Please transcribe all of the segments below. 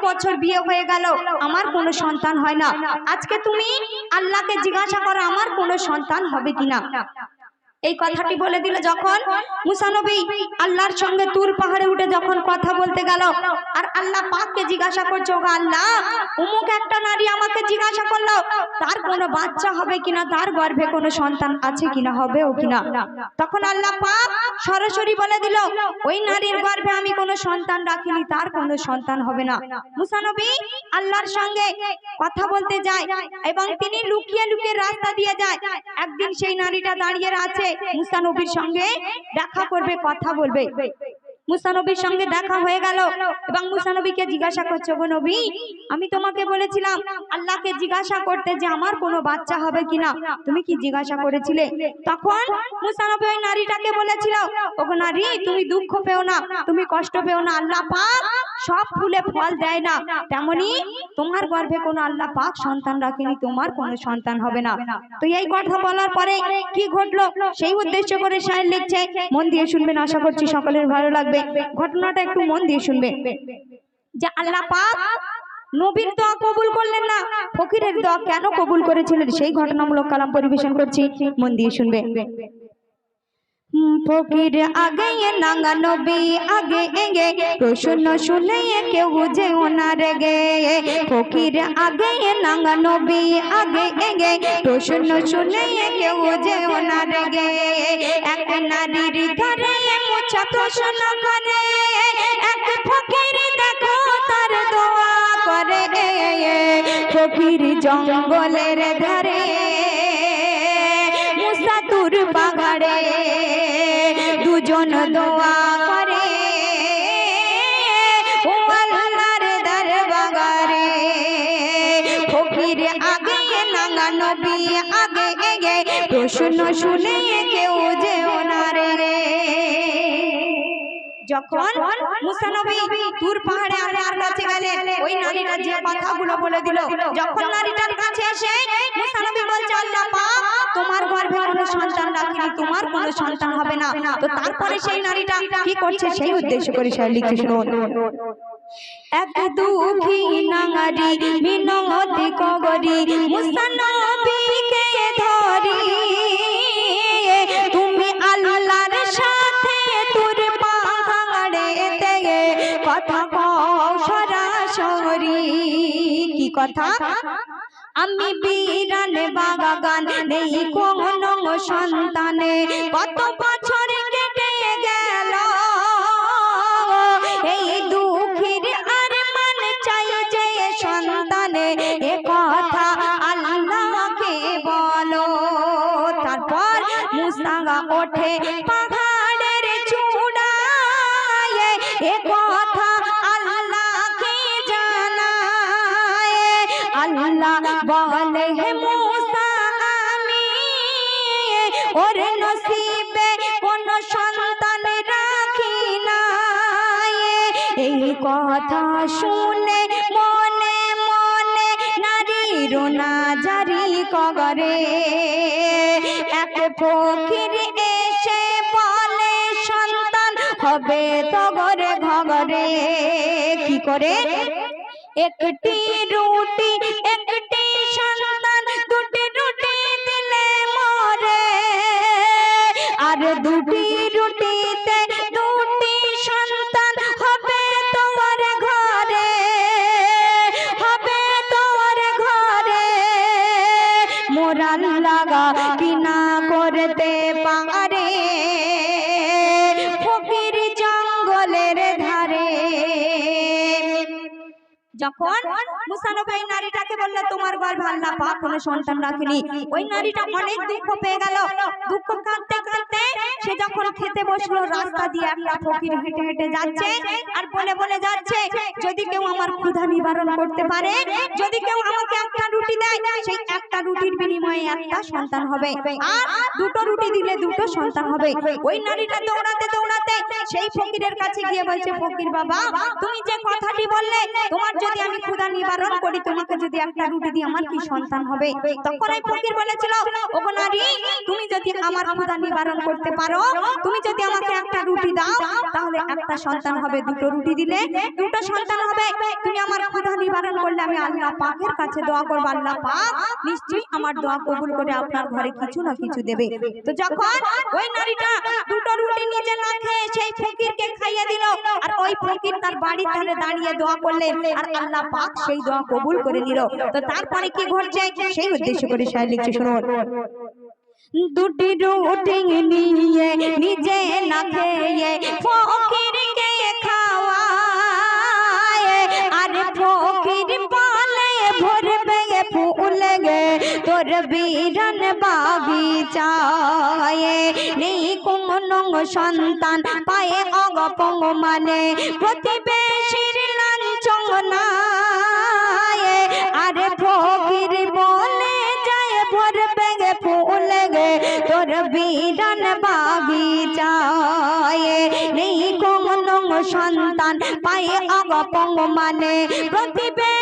বছর বিয়ে হয়ে গেল, আমার কোনো সন্তান হয় না। আজকে তুমি আল্লাহকে জিজ্ঞাসা করো, আমার কোনো সন্তান হবে কিনা? এই কথাটি বলে দিল যখন মুসানবী আল্লাহর সঙ্গে তুর পাহাড়ে উঠে যখন কথা বলতে গেল, আর আল্লাহ পাককে জিজ্ঞাসা করছে, ওগো আল্লাহ, উমুক একটা নারী আমাকে জিজ্ঞাসা করল, তার কোনো বাচ্চা হবে কিনা, তার গর্ভে কোনো সন্তান আছে কিনা হবে ও কিনা? তখন আল্লাহ পাক সরাসরি বলে দিল, ওই নারীর গর্ভে আমি কোনো সন্তান রাখিনি, তার কোনো সন্তান হবে না। মুসানবী আল্লাহর সঙ্গে কথা বলতে যায় এবং তিনি লুকিয়ে লুকিয়ে রাস্তা দিয়ে যায়। একদিন সেই নারীটা দাঁড়িয়ে আছে মুসা নবীর সঙ্গে দেখা করবে, কথা বলবে। মুসা নবীর সঙ্গে দেখা হয়ে গেল এবং মুসা নবীকে জিজ্ঞাসা করছে গো নবী, আমি তোমাকে বলেছিলাম আল্লাহকে জিজ্ঞাসা করতে যে আমার কোনো বাচ্চা হবে কিনা? তুমি কি জিজ্ঞাসা করেছিলে? তখন মুসা নবী ওই নারীটাকে বলেছিল, ওগো নারী, তুমি দুঃখ পেও না, তুমি কষ্ট পেও না, আল্লাহ পাক সব ফুলে ফল দেয় না। তেমনি তোমার গর্ভে কোনো আল্লাহ পাক সন্তান রাখেনি, তোমার কোনো সন্তান হবে না। তো এই কথা বলার পরে কি ঘটলো? সেই উদ্দেশ্য করে সাহেব লিখছে, মন দিয়ে শুনবেন, আশা করছি সকলের ভালো লাগবে। ঘটনাটা একটু মন দিয়ে শুনবে। যে আল্লাহ পাক নবীর দোয়া কবুল করলেন না, ফকিরের দোয়া কেন কবুল করেছিলেন? সেই ঘটনামূলক কালাম পরিবেশন করছি, মন দিয়ে শুনবে। ফকির আগে এ নাঙ্গা নবী, আগে এগে। প্রশ্ন শুনে এ কেউ যে ওনার গে ফকির আগে এ নাঙ্গা নবী, আগে এগে। প্রশ্ন শুনে এ কেউ যে ওনার গে এক নারীর ধরে মুছা প্রশ্ন করে। এক ফকির দেখো তার দোয়া করে। ফকির জঙ্গলের ধারে মুসাতুর পাহাড়ে, দুজন দোয়া করে। ও আল্লাহর দরবারে, ফকির আগে নাঙ্গা নবী আগে গে প্রশ্ন শুনে যখন মুসা নবী তুর পাহাড়ে আল্লাহর কাছে গেলেন ওই নারীটা যে কথাগুলো বলে দিল যখন নারীটার কাছে এসে মুসা নবী বলছে আল্লাহ পাক তোমার গর্ভে কোনো সন্তান রাখিনি তোমার কোনো সন্তান হবে না। তো তারপরে সেই নারীটা কি করছে? সেই উদ্দেশ্য করে সে লিখে শুনুন এক দুঃখী নাঙারি মিনতি কগরি মুসা কি বিড়ালে আমি বিরান বাগান নেই কোনো সন্তানে কত বছর কথা শুনে, মনে মনে নারীর না জারি কগরে। এক ফকির এসে বলে, সন্তান হবে তগরে ঘগরে। কি করে? একটি রুটি, একটি সন্তান, দুটি রুটি দিলে মরে। আর দুটি রুটিতে যখন যদি কেউ আমার ক্ষুধা নিবারণ করতে পারে, যদি কেউ আমাকে একটা রুটি দেয়, সেই একটা রুটির বিনিময়ে একটা সন্তান হবে। আর দুটো রুটি দিলে দুটো সন্তান হবে। ওই নারীটা দৌড়াতে দৌড়াতে সেই ফকিরের কাছে গিয়ে বলছে, ফকির বাবা, তুমি যে কথাটি বললে, তোমার যদি আমি ক্ষুধা নিবারণ করি, তোমাকে যদি একটা রুটি দিই আমার কি সন্তান হবে? তখন এই ফকির বলেছিল ওগো নারী, তুমি যদি আমার ক্ষুধা নিবারণ করতে পারো, তুমি যদি আমাকে একটা রুটি দাও, তাহলে একটা সন্তান হবে, দুটো রুটি দিলে দুটো সন্তান হবে। তুমি আমার ক্ষুধা নিবারণ করলে আমি আল্লাহ পাকের কাছে দোয়া করব, আল্লাহ পাক নিশ্চয়ই আমার দোয়া কবুল করে আপনার ঘরে কিছু না কিছু দেবে। তো যখন ওই নারীটা দুটো রুটি নিজে না খেয়ে সেই ফকিরকে খাইয়ে দিল ওই ফকির তার বাড়ির দাঁড়িয়ে দোয়া করলেন, আর আল্লাহ পাক সেই দোয়া কবুল করে নিল। তো তারপরে কি ঘটছে? সেই উদ্দেশ্য করে সাহেব লিখছে, শুনুন। দুটি রুটি নিয়ে, নিজে না খেয়ে খাওয়ায়, আর ফকির বলে ভরবে গে তোর বিরান বাগিচায় নেই কোনো সন্তান, পায়ে অগপঙ্গ মানে। প্রতিবেশীর লাঞ্ছনায় আরে ফকির বলে যায় ভরবে গে ফুল গে তোর বিরান বাগিচায় নেই কোনো সন্তান, পায়ে অগপঙ্গ মানে। প্রতিবেশীর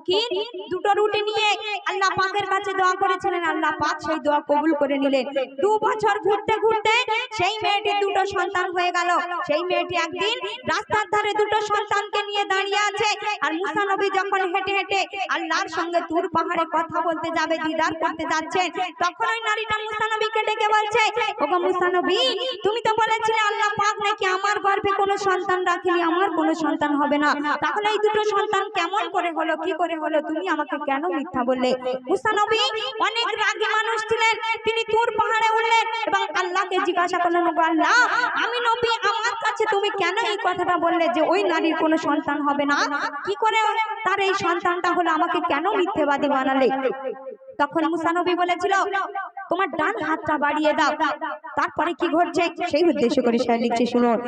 ফকির, দুটো রুটি নিয়ে আল্লাহ পাকের কাছে দোয়া করেছিলেন। আল্লাহ পাক সেই দোয়া কবুল করে নিলেন। দু বছর ঘুরতে ঘুরতে সেই মেয়েটি দুটো সন্তান হয়ে গেল। সেই মেয়েটি একদিন রাস্তার ধারে দুটো সন্তানকে নিয়ে দাঁড়িয়ে আছে। আর মুসা নবী যখন হেঁটে হেঁটে আল্লাহর সঙ্গে তুর পাহাড়ে কথা বলতে যাবে দিদার করতে যাচ্ছেন। তখন ওই নারীটা মুসা নবীকে ডেকে বলছে ওগো মুসা নবী তুমি তো বলেছিলে আল্লাহ পাক নাকি আমার গর্ভে কোনো সন্তান রাখিনি আমার কোনো সন্তান হবে না। তাহলে এই দুটো সন্তান কেমন করে হলো কি করে হলো তুমি আমাকে কেন মিথ্যা বললে? মুসা নবী অনেক রাগী মানুষ ছিলেন তিনি তুর পাহাড়ে উঠলেন এবং আল্লাহকে জিজ্ঞাসা করলেন আল্লাহ আমি নবী কাছে তুমি কেন এই কথাটা বললে যে ওই নারীর কোনো সন্তান হবে না? কি করে তার এই সন্তানটা হলো? আমাকে কেন মিথ্যেবাদী বানালে? তখন মুসা নবী বলেছিল, তোমার ডান হাতটা বাড়িয়ে দাও, তারপরে কি ঘটছে? সেই উদ্দেশ্য করে সে লিখছে শুনুন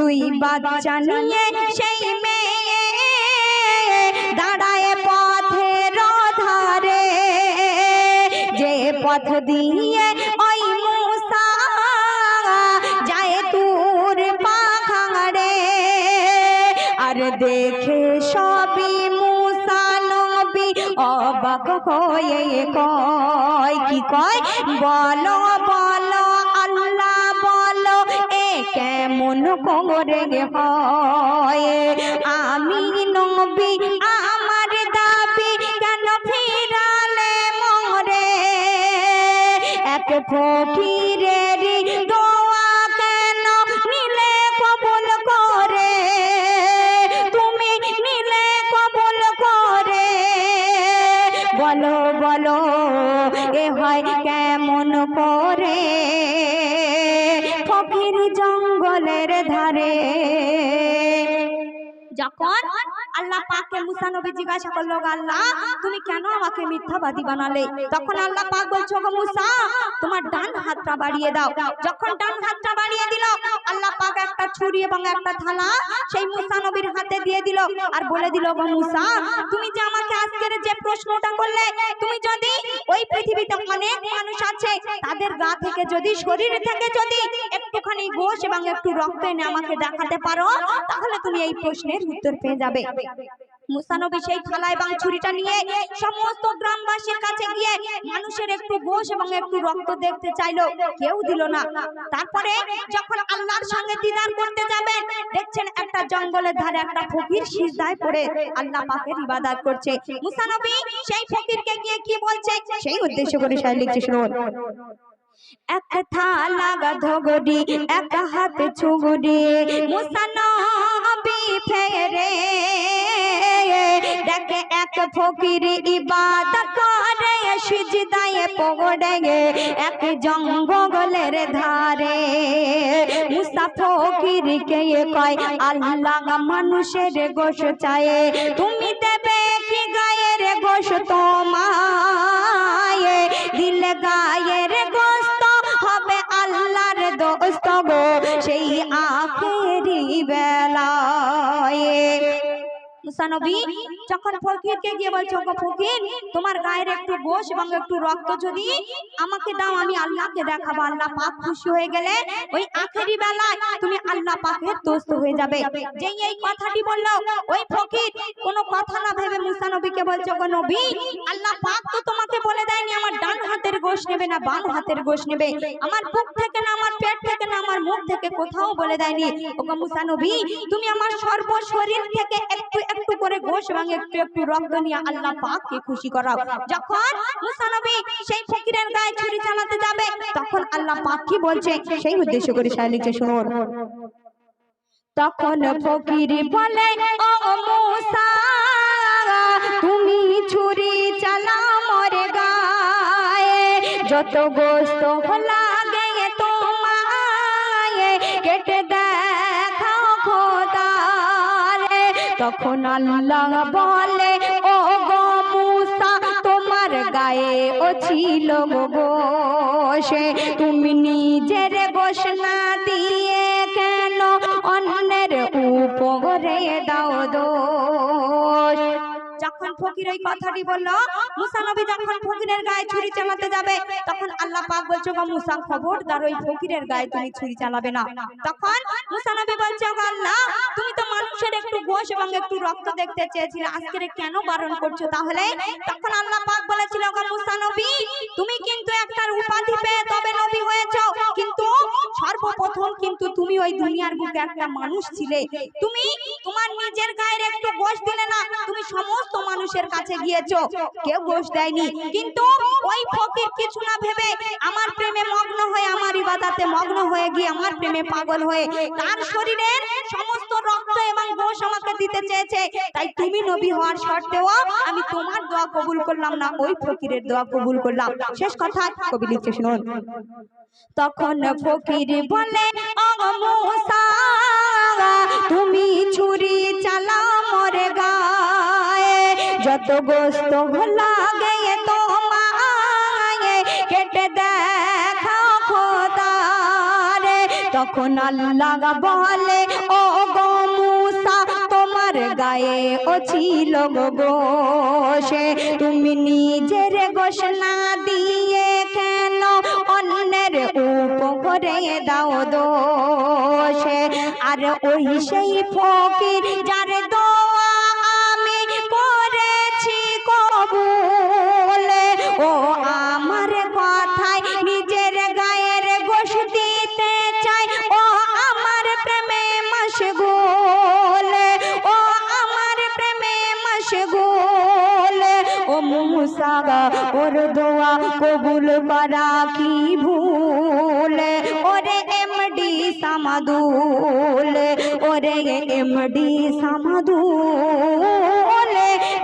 দুই বাচ্চা নিয়ে সেই মেয়ে দাঁড়ায় পথের ধারে। যে পথ দিয়ে হয়ে কয়, কি কয়? বলো বলো, আল্লাহ বলো, এ কেমন করে হয়? আমি নবী, আমার দাবি কেন ফিরালে মরে? এক ফকিরের জঙ্গলের ধারে। যখন আল্লাহ মুসা নবী জিজ্ঞাসা করল, আল্লাহ, তুমি কেন আমাকে মিথ্যাবাদী বানালে? তখন আল্লাহ পাক বলছো গো মুসা, তোমার ডান হাতটা বাড়িয়ে দাও। যখন ডান হাতটা বাড়িয়ে দিল, আল্লাহ পাক একটা ছুরি এবং একটা থালা সেই মুসা নবীর হাতে দিয়ে দিল আর বলে দিল গো মুসা, তুমি যে আমাকে আজকের যে প্রশ্নটা করলে, তুমি যদি ওই পৃথিবীতে অনেক মানুষ আছে, তাদের গা থেকে যদি, শরীর থেকে যদি একটুখানি গোশ এবং একটু রক্ত এনে আমাকে দেখাতে পারো, তাহলে তুমি এই প্রশ্নের উত্তর পেয়ে যাবে। মুসানবী সেই থালা এবং ছুরিটা নিয়ে সমস্ত গ্রামবাসীর কাছে গিয়ে মানুষের একটু গোশ এবং একটু রক্ত দেখতে চাইলো, কেউ দিল না। তারপরে যখন আল্লাহর সঙ্গে দিদার করতে যাবেন দেখছেন একটা জঙ্গলের ধারে একটা ফকির সিজদায় পড়ে, আল্লাহ পাকের ইবাদত করছে। মুসানবী সেই ফকিরকে গিয়ে কি বলছে? সেই উদ্দেশ্য করে সাহেব লিখছে এক থালা ধগড়ি এক হাত ছুগুড়ি মুসানবী ফেরে, দেখে এক ফকির ইবাদত করে, সিজদায় পড়ে এক জঙ্গলের ধারে। মুসা ফকির কে কয়, আল্লাহ মানুষের গোশ চায়, তুমি দেবে কি গায়ের গোশ তোমায় যখন ফকিরকে গিয়ে ফকির, তোমার গায়ের একটু গোশ এবং একটু রক্ত যদি আমাকে দাও, আমি আল্লাহকে দেখাবো। আল্লাহ পাক খুশি হয়ে গেলে ওই আখেরি বেলায় তুমি আল্লাহ পাকের দোস্ত হয়ে যাবে। যেই এই কথাটি ওই ফকির কোনো কথা না ভেবে নবী, আল্লাহ পাক তো তোমাকে বলে দেয়নি, আমার ডান হাতের গোশ নেবে না বাম হাতের গোশ নেবে। আমার বুক থেকে না, আমার পেট থেকে না, আমার মুখ থেকে কোথাও বলে দেয়নি। ওগো তুমি আমার সর্ব শরীর থেকে একটু একটু করে গোশ এবং একটু একটু রক্ত নিয়ে আল্লাহ পাককে খুশি করাও। যখন মুসা নবী সেই ফকিরের গায়ে ছুরি চালাতে যাবে, তখন আল্লাহ পাক কি বলছে? সেই উদ্দেশ্য করে শালিকে শুনুন। তখন ফকির বলে, ও মুসা, তুমি ছুরি চালাও মরে গায়ে। যত গোস্ত লাগে তখন আল্লাহ বলে ও গো মুসা, তোমার গায়ে ও ছিল গো তুমি নিজের না দিয়ে কেন অন্যের উপরে দাও দোষ? যখন ফকির ওই কথাটি বলল, মুসা নবী যখন ফকিরের গায়ে ছুরি চালাতে যাবে, তখন আল্লাহ পাক বলছে গো মুসা ওই ফকিরের গায়ে তুমি ছুরি চালাবে না। তখন মুসা নবী বলছে গো আল্লাহ, তুমি মানুষের একটু গোশ এবং একটু রক্ত দেখতে চেয়েছিলে। আজকে কেন বারণ করছ? তাহলে তখন আল্লাহ পাক বলেছিল মুসা নবী, তুমি কিন্তু একটা উপাধি পেয়ে তবে নবী হয়েছো। কিন্তু সর্বপ্রথম কিন্তু তুমি ওই দুনিয়ার বুকে একটা মানুষ ছিলে। তুমি তোমার নিজের গায়ের একটু গোশ দিলে না, তুমি সমস্ত মানুষের কাছে গিয়েছো। কেউ গোশ দেয়নি। কিন্তু ওই ফকির কিছু না ভেবে আমার প্রেমে মগ্ন হয়ে, আমার ইবাদাতে মগ্ন হয়ে গিয়ে আমার প্রেমে পাগল হয়ে তার শরীরের সমস্ত রক্ত এবং গোশ আমাকে দিতে চেয়েছে। তাই তুমি নবী হওয়ার শর্তেও আমি তোমার দোয়া কবুল করলাম না, ওই ফকিরের দোয়া কবুল করলাম। শেষ কথা কবি লিখছে, শুনুন। তখন ফকির বলে তুমি ছুরি চালাও মরে গায়ে। যত গোস্ত লাগে তোমায় কেটে দেখাও খোদারে। তখন আল্লাহ বলে ও গো তোমার গায়ে ও ছিল গো। তুমি নিজের ঘোষণা দিয়ে কেন অন্যের উপরে দাও দোষে? আর ওই সেই ফকির যার সামাদুল ওরে এমডি সামাদুল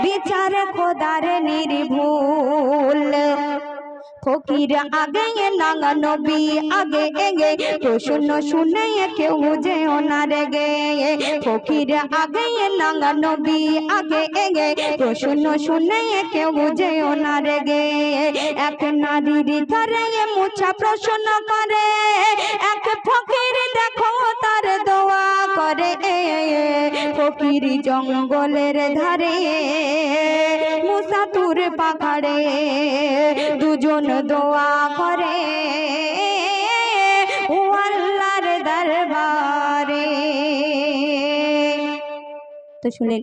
বিচার খোদার নির্ভুল। ফকির আগে নাঙ্গা নবী, আগে এগে। কেউ প্রশ্ন শুনে কেউ যে ওনার গে ফকির আগে নাঙ্গা নবী, আগে এগে। কেউ প্রশ্ন শুনে কেউ যে ওনার গে এক নারীর ধরে মুছা প্রশ্ন করে, এক ফকির দেখো করে ফকির জঙ্গলের ধারে মুসাতুর পাখাড়ে দুজন দোয়া করে। আল্লাহর দরবারে। তো শুনলেন